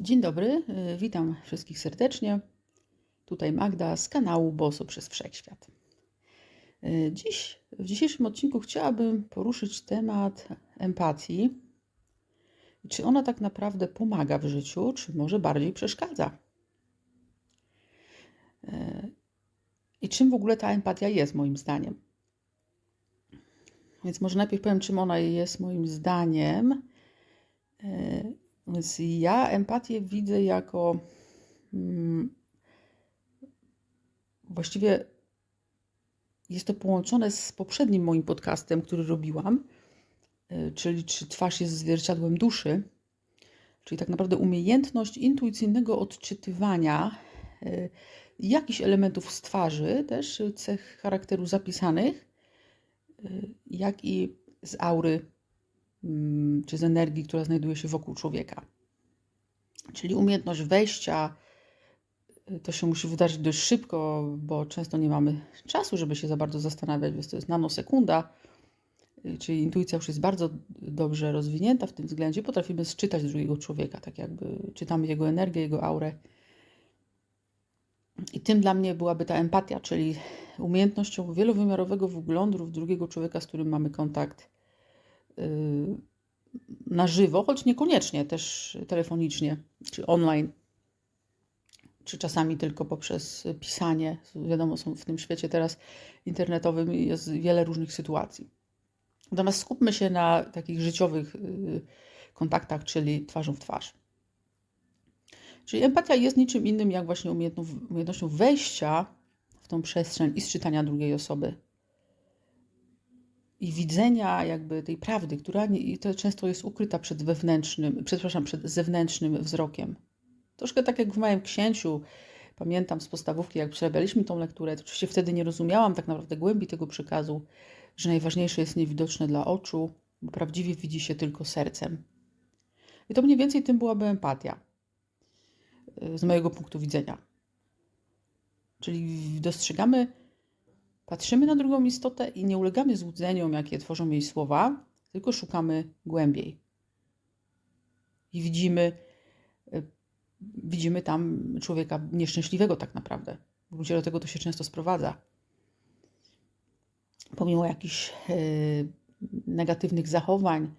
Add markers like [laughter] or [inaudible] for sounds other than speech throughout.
Dzień dobry, y, witam wszystkich serdecznie. Tutaj Magda z kanału Bosu przez Wszechświat. Y, Dziś, w dzisiejszym odcinku chciałabym poruszyć temat empatii. Czy ona tak naprawdę pomaga w życiu, czy może bardziej przeszkadza? Y, I czym w ogóle ta empatia jest, moim zdaniem? Więc może najpierw powiem, czym ona jest, moim zdaniem. Więc ja empatię widzę jako mm, właściwie jest to połączone z poprzednim moim podcastem, który robiłam, y, czyli czy twarz jest zwierciadłem duszy, czyli tak naprawdę umiejętność intuicyjnego odczytywania y, jakichś elementów z twarzy, też cech charakteru zapisanych, y, jak i z aury czy z energii, która znajduje się wokół człowieka. Czyli umiejętność wejścia, y, to się musi wydarzyć dość szybko, bo często nie mamy czasu, żeby się za bardzo zastanawiać, więc to jest nanosekunda. Y, czyli intuicja już jest bardzo dobrze rozwinięta w tym względzie. Potrafimy sczytać drugiego człowieka, tak jakby czytamy jego energię, jego aurę. I tym dla mnie byłaby ta empatia, czyli umiejętnością wielowymiarowego wglądu w drugiego człowieka, z którym mamy kontakt na żywo, choć niekoniecznie też telefonicznie czy online, czy czasami tylko poprzez pisanie. Wiadomo, są w tym świecie teraz internetowym jest wiele różnych sytuacji. Natomiast skupmy się na takich życiowych y, kontaktach, czyli twarzą w twarz. Czyli empatia jest niczym innym jak właśnie umiejętnością wejścia w tą przestrzeń i sczytania drugiej osoby i widzenia jakby tej prawdy, która nie, to często jest ukryta przed wewnętrznym, przepraszam, przed zewnętrznym wzrokiem. Troszkę tak jak w małym księciu, pamiętam z podstawówki, jak przerabialiśmy tą lekturę, to oczywiście wtedy nie rozumiałam tak naprawdę głębi tego przekazu, że najważniejsze jest niewidoczne dla oczu, bo prawdziwie widzi się tylko sercem. I to mniej więcej tym byłaby empatia, y, z mojego punktu widzenia. Czyli dostrzegamy Patrzymy na drugą istotę i nie ulegamy złudzeniom, jakie tworzą jej słowa, tylko szukamy głębiej. I widzimy, e, widzimy tam człowieka nieszczęśliwego tak naprawdę. W gruncie do tego to się często sprowadza. Pomimo jakichś e, negatywnych zachowań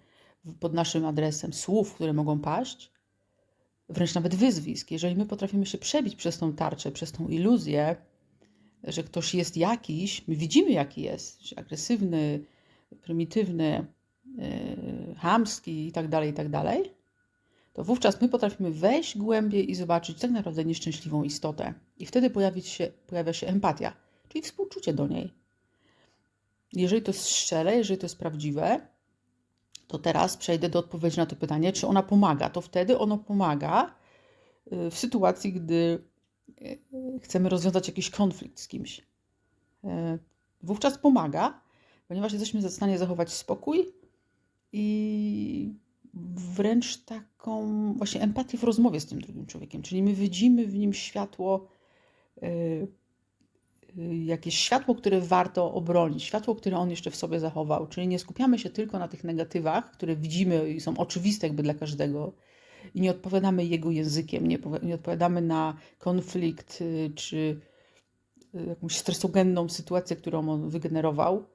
pod naszym adresem, słów, które mogą paść, wręcz nawet wyzwisk, jeżeli my potrafimy się przebić przez tą tarczę, przez tą iluzję, że ktoś jest jakiś, my widzimy jaki jest, agresywny, prymitywny, yy, chamski itd., tak itd., tak to wówczas my potrafimy wejść głębiej i zobaczyć tak naprawdę nieszczęśliwą istotę. I wtedy się, pojawia się empatia, czyli współczucie do niej. Jeżeli to jest szczere, jeżeli to jest prawdziwe, to teraz przejdę do odpowiedzi na to pytanie, czy ona pomaga. To wtedy ono pomaga y, w sytuacji, gdy chcemy rozwiązać jakiś konflikt z kimś. E, wówczas pomaga, ponieważ jesteśmy w stanie zachować spokój i wręcz taką właśnie empatię w rozmowie z tym drugim człowiekiem. Czyli my widzimy w nim światło, e, jakieś światło, które warto obronić, światło, które on jeszcze w sobie zachował. Czyli nie skupiamy się tylko na tych negatywach, które widzimy i są oczywiste jakby dla każdego i nie odpowiadamy jego językiem, nie, nie odpowiadamy na konflikt y, czy y, jakąś stresogenną sytuację, którą on wygenerował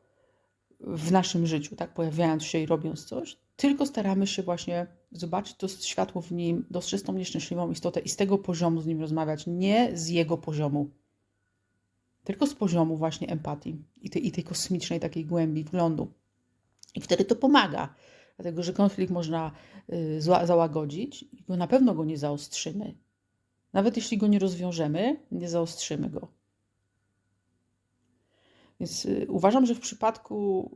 w naszym życiu, tak, pojawiając się i robiąc coś, tylko staramy się właśnie zobaczyć to światło w nim, dostrzec tą nieszczęśliwą istotę i z tego poziomu z nim rozmawiać, nie z jego poziomu, tylko z poziomu właśnie empatii i tej, i tej kosmicznej takiej głębi wglądu. I wtedy to pomaga dlatego że konflikt można y, załagodzić i na pewno go nie zaostrzymy. Nawet jeśli go nie rozwiążemy, nie zaostrzymy go. Więc y, uważam, że w przypadku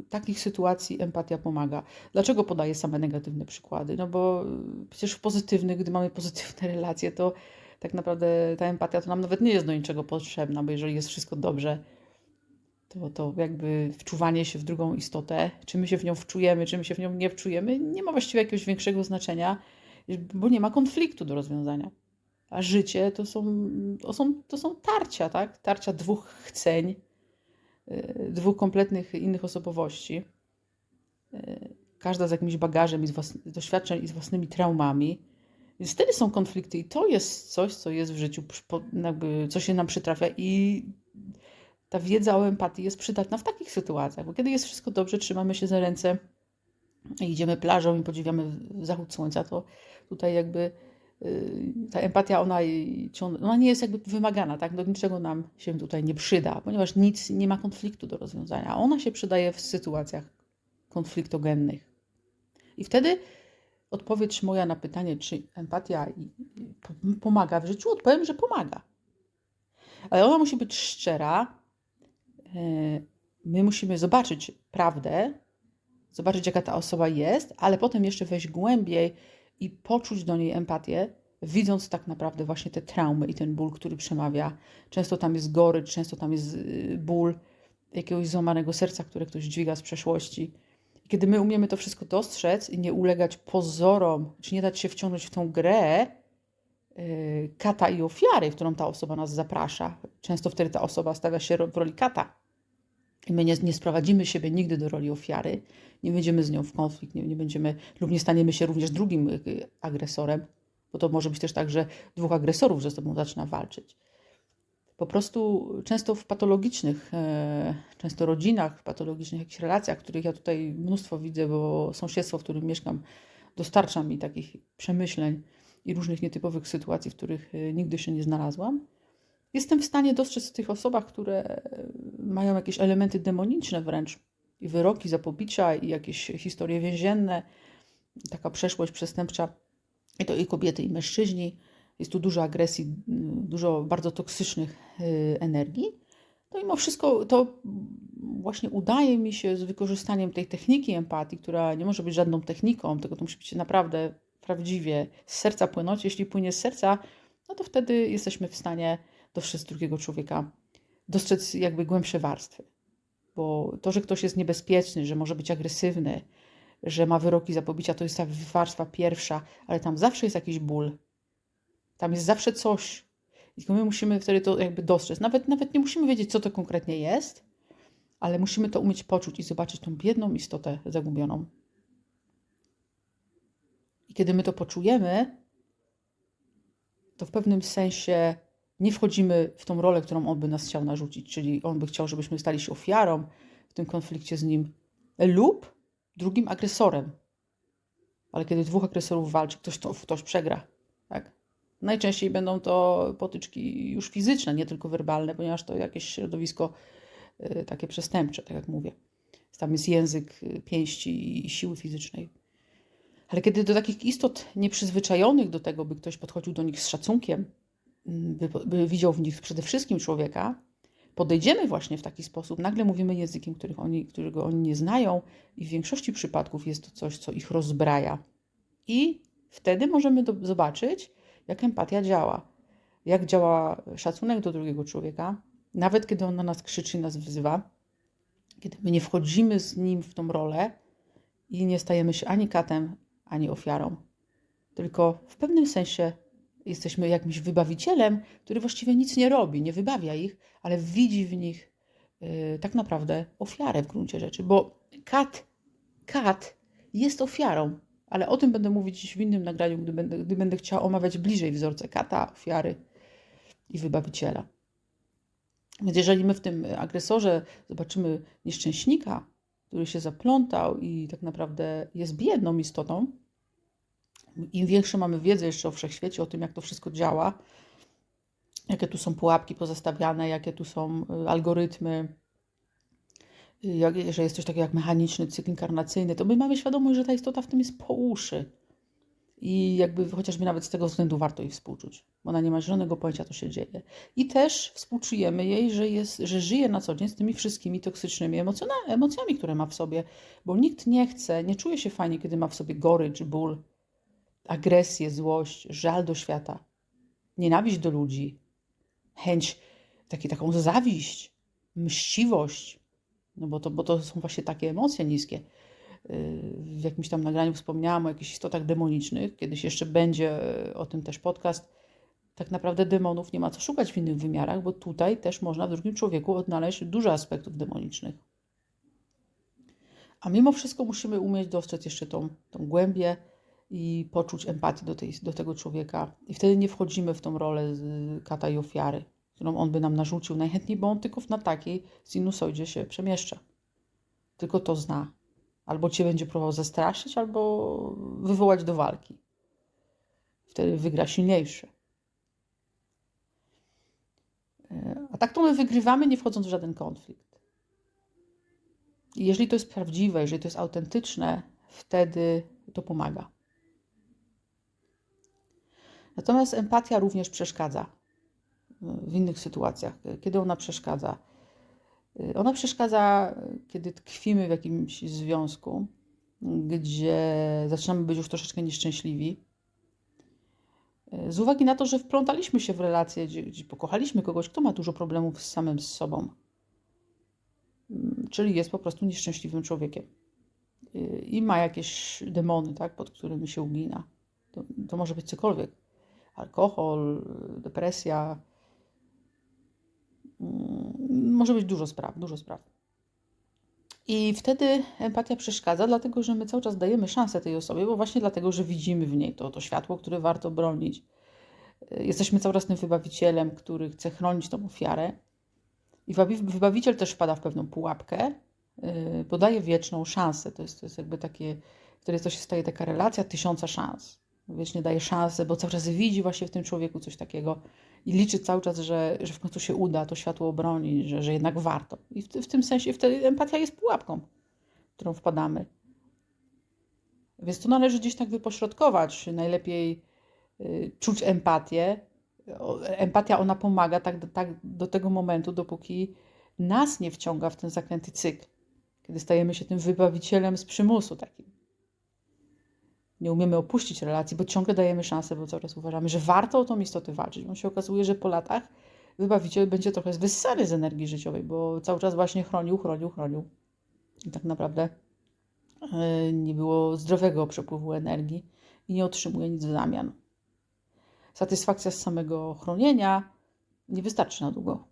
y, takich sytuacji empatia pomaga. Dlaczego podaję same negatywne przykłady? No bo przecież w pozytywnych, gdy mamy pozytywne [laughs] relacje, to tak naprawdę ta empatia to nam nawet nie jest do niczego potrzebna, bo jeżeli jest wszystko dobrze, to, to jakby wczuwanie się w drugą istotę, czy my się w nią wczujemy, czy my się w nią nie wczujemy, nie ma właściwie jakiegoś większego znaczenia, bo nie ma konfliktu do rozwiązania. A życie to są, to są, to są tarcia, tak? Tarcia dwóch chceń, y, dwóch kompletnych innych osobowości. Y, każda z jakimś bagażem i z własny, doświadczeń i z własnymi traumami. Więc wtedy są konflikty i to jest coś, co jest w życiu, co się nam przytrafia i ta wiedza o empatii jest przydatna w takich sytuacjach, bo kiedy jest wszystko dobrze, trzymamy się za ręce i idziemy plażą i podziwiamy zachód słońca, to tutaj jakby y, ta empatia, ona, ona nie jest jakby wymagana, tak? Do niczego nam się tutaj nie przyda, ponieważ nic, nie ma konfliktu do rozwiązania. Ona się przydaje w sytuacjach konfliktogennych. I wtedy odpowiedź moja na pytanie, czy empatia pomaga w życiu, odpowiem, że pomaga. Ale ona musi być szczera. E, my musimy zobaczyć prawdę, zobaczyć, jaka ta osoba jest, ale potem jeszcze wejść głębiej i poczuć do niej empatię, widząc tak naprawdę właśnie te traumy i ten ból, który przemawia. Często tam jest gorycz, często tam jest y, ból jakiegoś złamanego serca, które ktoś dźwiga z przeszłości. I kiedy my umiemy to wszystko dostrzec i nie ulegać pozorom, czy nie dać się wciągnąć w tą grę kata i ofiary, w którą ta osoba nas zaprasza, często wtedy ta osoba stawia się w roli kata. I my nie, nie sprowadzimy siebie nigdy do roli ofiary, nie będziemy z nią w konflikt, nie, nie będziemy, lub nie staniemy się również drugim y, agresorem, bo to może być też tak, że dwóch agresorów ze sobą zaczyna walczyć. Po prostu często w patologicznych, e, często rodzinach, w patologicznych jakichś relacjach, których ja tutaj mnóstwo widzę, bo sąsiedztwo, w którym mieszkam, dostarcza mi takich przemyśleń i różnych nietypowych sytuacji, w których e, nigdy się nie znalazłam. Jestem w stanie dostrzec w tych osobach, które e, mają jakieś elementy demoniczne wręcz, i wyroki za pobicia, i jakieś historie więzienne, taka przeszłość przestępcza, i to i kobiety, i mężczyźni jest tu dużo agresji, dużo bardzo toksycznych y, energii, to mimo wszystko to właśnie udaje mi się z wykorzystaniem tej techniki empatii, która nie może być żadną techniką, tylko to musi być naprawdę prawdziwie z serca płynąć. Jeśli płynie z serca, no to wtedy jesteśmy w stanie dostrzec drugiego człowieka, dostrzec jakby głębsze warstwy. Bo to, że ktoś jest niebezpieczny, że może być agresywny, że ma wyroki za pobicia, to jest ta warstwa pierwsza, ale tam zawsze jest jakiś ból, tam jest zawsze coś. I my musimy wtedy to jakby dostrzec. Nawet, nawet nie musimy wiedzieć, co to konkretnie jest, ale musimy to umieć poczuć i zobaczyć tą biedną istotę zagubioną. I kiedy my to poczujemy, to w pewnym sensie nie wchodzimy w tą rolę, którą on by nas chciał narzucić, czyli on by chciał, żebyśmy stali się ofiarą w tym konflikcie z nim, lub drugim agresorem. Ale kiedy dwóch agresorów walczy, ktoś, to, ktoś przegra. Tak? Najczęściej będą to potyczki już fizyczne, nie tylko werbalne, ponieważ to jakieś środowisko y, takie przestępcze, tak jak mówię. Tam jest język y, pięści i siły fizycznej. Ale kiedy do takich istot nieprzyzwyczajonych do tego, by ktoś podchodził do nich z szacunkiem, mm, by, by widział w nich przede wszystkim człowieka, podejdziemy właśnie w taki sposób, nagle mówimy językiem, których oni, którego oni nie znają, i w większości przypadków jest to coś, co ich rozbraja. I wtedy możemy do, zobaczyć, jak empatia działa. Jak działa szacunek do drugiego człowieka, nawet kiedy on na nas krzyczy, nas wzywa, kiedy my nie wchodzimy z nim w tą rolę i nie stajemy się ani katem, ani ofiarą. Tylko w pewnym sensie jesteśmy jakimś wybawicielem, który właściwie nic nie robi, nie wybawia ich, ale widzi w nich yy, tak naprawdę ofiarę w gruncie rzeczy, bo kat, kat jest ofiarą ale o tym będę mówić w innym nagraniu, gdy będę, gdy będę chciała omawiać bliżej wzorce kata, ofiary i wybawiciela. Więc jeżeli my w tym agresorze zobaczymy nieszczęśnika, który się zaplątał i tak naprawdę jest biedną istotą, im większą mamy wiedzę jeszcze o wszechświecie, o tym, jak to wszystko działa, jakie tu są pułapki pozastawiane, jakie tu są y, algorytmy, jak, że jest coś takiego jak mechaniczny cykl inkarnacyjny, to my mamy świadomość, że ta istota w tym jest po uszy. I jakby chociażby nawet z tego względu warto jej współczuć, bo ona nie ma żadnego pojęcia, co się dzieje. I też współczujemy jej, że, jest, że żyje na co dzień z tymi wszystkimi toksycznymi emocjami, które ma w sobie, bo nikt nie chce, nie czuje się fajnie, kiedy ma w sobie gorycz, ból, agresję, złość, żal do świata, nienawiść do ludzi, chęć, taki, taką zawiść, mściwość, no bo to, bo to są właśnie takie emocje niskie. Y, w jakimś tam nagraniu wspomniałam o jakichś istotach demonicznych. Kiedyś jeszcze będzie y, o tym też podcast. Tak naprawdę demonów nie ma co szukać w innych wymiarach, bo tutaj też można w drugim człowieku odnaleźć dużo aspektów demonicznych. A mimo wszystko musimy umieć dostrzec jeszcze tą, tą głębię i poczuć empatię do, tej, do tego człowieka. I wtedy nie wchodzimy w tą rolę kata i ofiary, którą on by nam narzucił najchętniej, bo on tylko na takiej sinusoidzie się przemieszcza. Tylko to zna. Albo cię będzie próbował zastraszyć, albo wywołać do walki. Wtedy wygra silniejszy. A tak to my wygrywamy, nie wchodząc w żaden konflikt. I jeżeli to jest prawdziwe, jeżeli to jest autentyczne, wtedy to pomaga. Natomiast empatia również przeszkadza w innych sytuacjach. Kiedy ona przeszkadza? Ona przeszkadza, kiedy tkwimy w jakimś związku, gdzie zaczynamy być już troszeczkę nieszczęśliwi. Z uwagi na to, że wplątaliśmy się w relację, gdzie, gdzie pokochaliśmy kogoś, kto ma dużo problemów z samym z sobą. Czyli jest po prostu nieszczęśliwym człowiekiem. I ma jakieś demony, tak, pod którymi się ugina. To, to może być cokolwiek alkohol, depresja. Mm, może być dużo spraw, dużo spraw. I wtedy empatia przeszkadza, dlatego że my cały czas dajemy szansę tej osobie, bo właśnie dlatego, że widzimy w niej to, to światło, które warto bronić. Jesteśmy cały czas tym wybawicielem, który chce chronić tą ofiarę. I wybawiciel też wpada w pewną pułapkę, bo y, daje wieczną szansę. To jest, to jest jakby takie, wtedy to się staje taka relacja tysiąca szans wiecznie daje szansę, bo cały czas widzi właśnie w tym człowieku coś takiego i liczy cały czas, że, że w końcu się uda to światło obronić, że, że jednak warto. I w, w tym sensie wtedy empatia jest pułapką, w którą wpadamy. Więc to należy gdzieś tak wypośrodkować. Najlepiej y, czuć empatię. Empatia, ona pomaga tak, tak do tego momentu, dopóki nas nie wciąga w ten zakręty cykl. Kiedy stajemy się tym wybawicielem z przymusu takim nie umiemy opuścić relacji, bo ciągle dajemy szansę, bo coraz uważamy, że warto o tą istotę walczyć. On się okazuje, że po latach wybawiciel będzie trochę wyssany z energii życiowej, bo cały czas właśnie chronił, chronił, chronił. I tak naprawdę e, nie było zdrowego przepływu energii i nie otrzymuje nic w zamian. Satysfakcja z samego chronienia nie wystarczy na długo.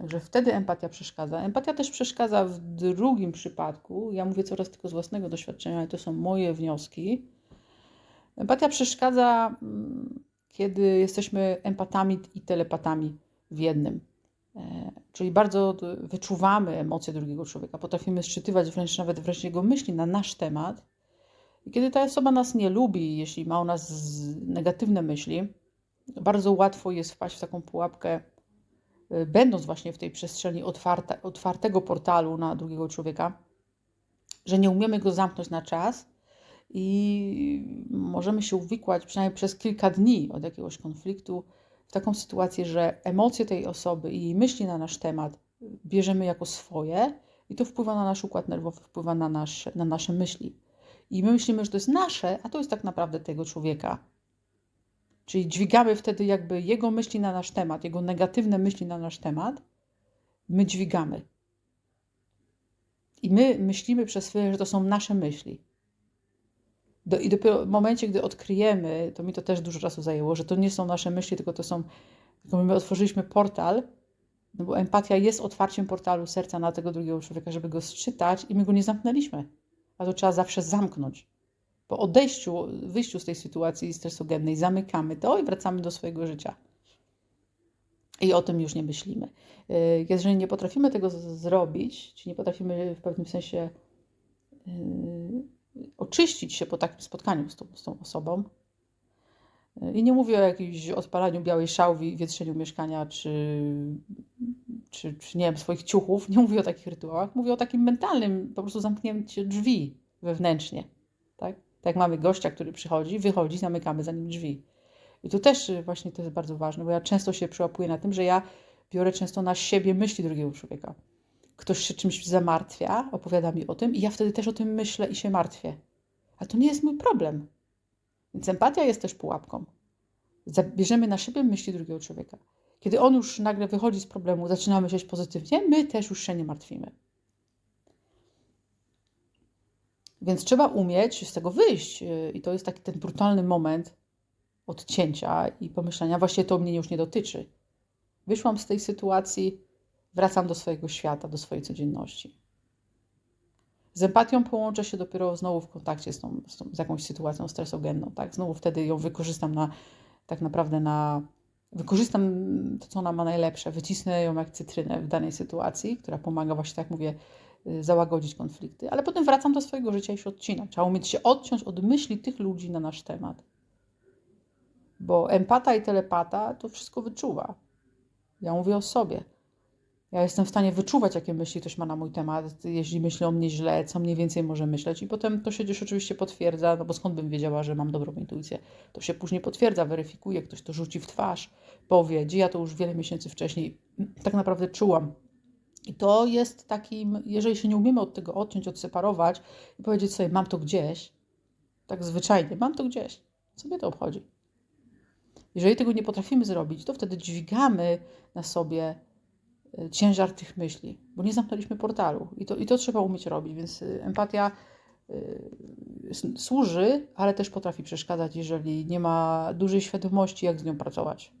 Także wtedy empatia przeszkadza. Empatia też przeszkadza w drugim przypadku. Ja mówię coraz tylko z własnego doświadczenia, ale to są moje wnioski. Empatia przeszkadza, mm, kiedy jesteśmy empatami i telepatami w jednym. E, czyli bardzo wyczuwamy emocje drugiego człowieka, potrafimy szczytywać wręcz nawet wręcz jego myśli na nasz temat. I kiedy ta osoba nas nie lubi, jeśli ma o nas negatywne myśli, bardzo łatwo jest wpaść w taką pułapkę będąc właśnie w tej przestrzeni otwarte, otwartego portalu na drugiego człowieka, że nie umiemy go zamknąć na czas i możemy się uwikłać przynajmniej przez kilka dni od jakiegoś konfliktu w taką sytuację, że emocje tej osoby i jej myśli na nasz temat bierzemy jako swoje i to wpływa na nasz układ nerwowy, wpływa na, nasz, na nasze myśli. I my myślimy, że to jest nasze, a to jest tak naprawdę tego człowieka. Czyli dźwigamy wtedy jakby jego myśli na nasz temat, jego negatywne myśli na nasz temat, my dźwigamy. I my myślimy przez chwilę, że to są nasze myśli. Do, I dopiero w momencie, gdy odkryjemy, to mi to też dużo czasu zajęło, że to nie są nasze myśli, tylko to są, tylko my otworzyliśmy portal, no bo empatia jest otwarciem portalu serca na tego drugiego człowieka, żeby go sczytać i my go nie zamknęliśmy. A to trzeba zawsze zamknąć. Po odejściu, wyjściu z tej sytuacji stresogennej zamykamy to i wracamy do swojego życia. I o tym już nie myślimy. Y, jeżeli nie potrafimy tego zrobić, czy nie potrafimy w pewnym sensie yy, oczyścić się po takim spotkaniu z tą, z tą osobą, yy, i nie mówię o jakimś odpalaniu białej szałwi, wietrzeniu mieszkania, czy, czy, czy nie wiem, swoich ciuchów, nie mówię o takich rytuałach, mówię o takim mentalnym po prostu zamknięciu drzwi wewnętrznie. Tak? Mamy gościa, który przychodzi, wychodzi, zamykamy za nim drzwi. I tu też y, właśnie to jest bardzo ważne, bo ja często się przyłapuję na tym, że ja biorę często na siebie myśli drugiego człowieka. Ktoś się czymś zamartwia, opowiada mi o tym i ja wtedy też o tym myślę i się martwię. A to nie jest mój problem. Więc empatia jest też pułapką. Zabierzemy na siebie myśli drugiego człowieka. Kiedy on już nagle wychodzi z problemu, zaczyna myśleć pozytywnie, my też już się nie martwimy. Więc trzeba umieć z tego wyjść. Y, I to jest taki ten brutalny moment odcięcia i pomyślenia, właśnie to mnie już nie dotyczy. Wyszłam z tej sytuacji, wracam do swojego świata, do swojej codzienności. Z empatią połączę się dopiero znowu w kontakcie z, tą, z, tą, z jakąś sytuacją stresogenną, tak? Znowu wtedy ją wykorzystam na, tak naprawdę na, wykorzystam to, co ona ma najlepsze, wycisnę ją jak cytrynę w danej sytuacji, która pomaga właśnie, tak mówię, załagodzić konflikty, ale potem wracam do swojego życia i się odcinam. Trzeba umieć się odciąć od myśli tych ludzi na nasz temat. Bo empata i telepata to wszystko wyczuwa. Ja mówię o sobie. Ja jestem w stanie wyczuwać, jakie myśli ktoś ma na mój temat, jeśli myśli o mnie źle, co mniej więcej może myśleć. I potem to się gdzieś oczywiście potwierdza, no bo skąd bym wiedziała, że mam dobrą intuicję? To się później potwierdza, weryfikuje, ktoś to rzuci w twarz, powie, gdzie ja to już wiele miesięcy wcześniej tak naprawdę czułam. I to jest takim, jeżeli się nie umiemy od tego odciąć, odseparować i powiedzieć sobie, mam to gdzieś, tak zwyczajnie, mam to gdzieś, co mnie to obchodzi? Jeżeli tego nie potrafimy zrobić, to wtedy dźwigamy na sobie y, ciężar tych myśli, bo nie zamknęliśmy portalu i to, i to trzeba umieć robić, więc y, empatia y, służy, ale też potrafi przeszkadzać, jeżeli nie ma dużej świadomości, jak z nią pracować.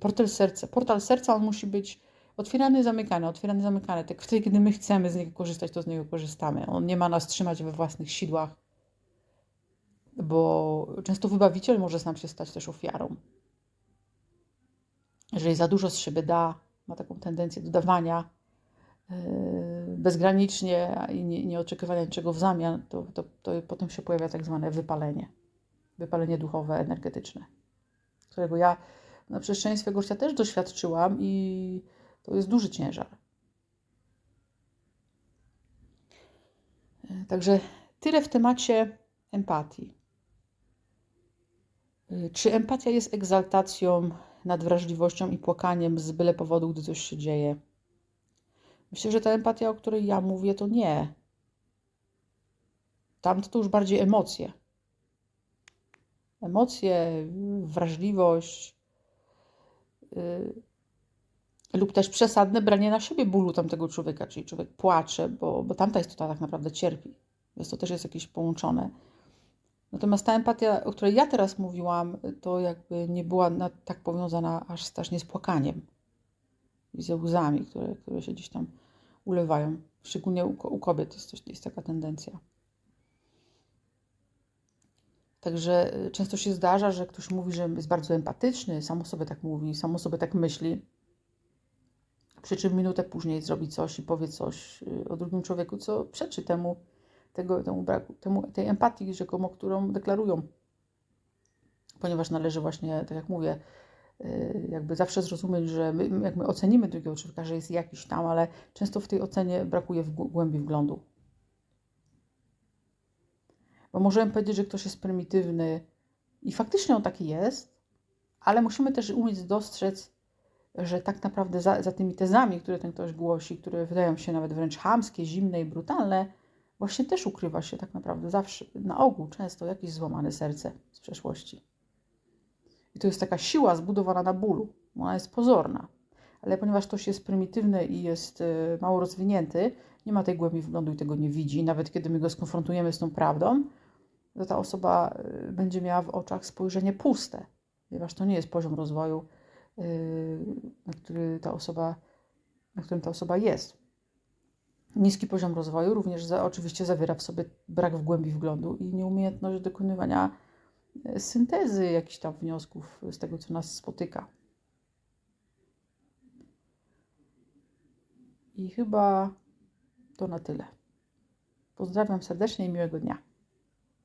Portal serca, portal serca on musi być otwierany, zamykany, otwierany, zamykany. Tak wtedy, kiedy my chcemy z niego korzystać, to z niego korzystamy. On nie ma nas trzymać we własnych sidłach, bo często wybawiciel może nam się stać też ofiarą. Jeżeli za dużo z siebie da, ma taką tendencję do dawania yy, bezgranicznie i nie, nie oczekiwania niczego w zamian, to, to, to potem się pojawia tak zwane wypalenie. Wypalenie duchowe, energetyczne, którego ja na przestrzeni swojego życia też doświadczyłam i to jest duży ciężar. Także tyle w temacie empatii. Czy empatia jest egzaltacją nad wrażliwością i płakaniem z byle powodu, gdy coś się dzieje? Myślę, że ta empatia, o której ja mówię, to nie. Tam to już bardziej emocje. Emocje, wrażliwość yy, lub też przesadne branie na siebie bólu tamtego człowieka, czyli człowiek płacze, bo, bo tamta istota tak naprawdę cierpi. Więc to też jest jakieś połączone. Natomiast ta empatia, o której ja teraz mówiłam, to jakby nie była na, tak powiązana aż strasznie z płakaniem i ze łzami, które, które się gdzieś tam ulewają. Szczególnie u, u kobiet jest, coś, jest taka tendencja. Także y, często się zdarza, że ktoś mówi, że jest bardzo empatyczny, samo sobie tak mówi, samo sobie tak myśli, przy czym minutę później zrobi coś i powie coś y, o drugim człowieku, co przeczy temu, tego, temu braku, temu, tej empatii rzekomo, którą deklarują. Ponieważ należy właśnie, tak jak mówię, y, jakby zawsze zrozumieć, że my, jak my ocenimy drugiego człowieka, że jest jakiś tam, ale często w tej ocenie brakuje w głębi wglądu. Bo możemy powiedzieć, że ktoś jest prymitywny i faktycznie on taki jest, ale musimy też umieć dostrzec, że tak naprawdę za, za tymi tezami, które ten ktoś głosi, które wydają się nawet wręcz chamskie, zimne i brutalne, właśnie też ukrywa się tak naprawdę zawsze, na ogół często jakieś złamane serce z przeszłości. I to jest taka siła zbudowana na bólu. Ona jest pozorna. Ale ponieważ ktoś jest prymitywny i jest y, mało rozwinięty, nie ma tej głębi wglądu i tego nie widzi, nawet kiedy my go skonfrontujemy z tą prawdą, to ta osoba y, będzie miała w oczach spojrzenie puste, ponieważ to nie jest poziom rozwoju, na, który ta osoba, na którym ta osoba jest. Niski poziom rozwoju również za, oczywiście zawiera w sobie brak w głębi wglądu i nieumiejętność dokonywania e, syntezy jakichś tam wniosków z tego, co nas spotyka. I chyba to na tyle. Pozdrawiam serdecznie i miłego dnia.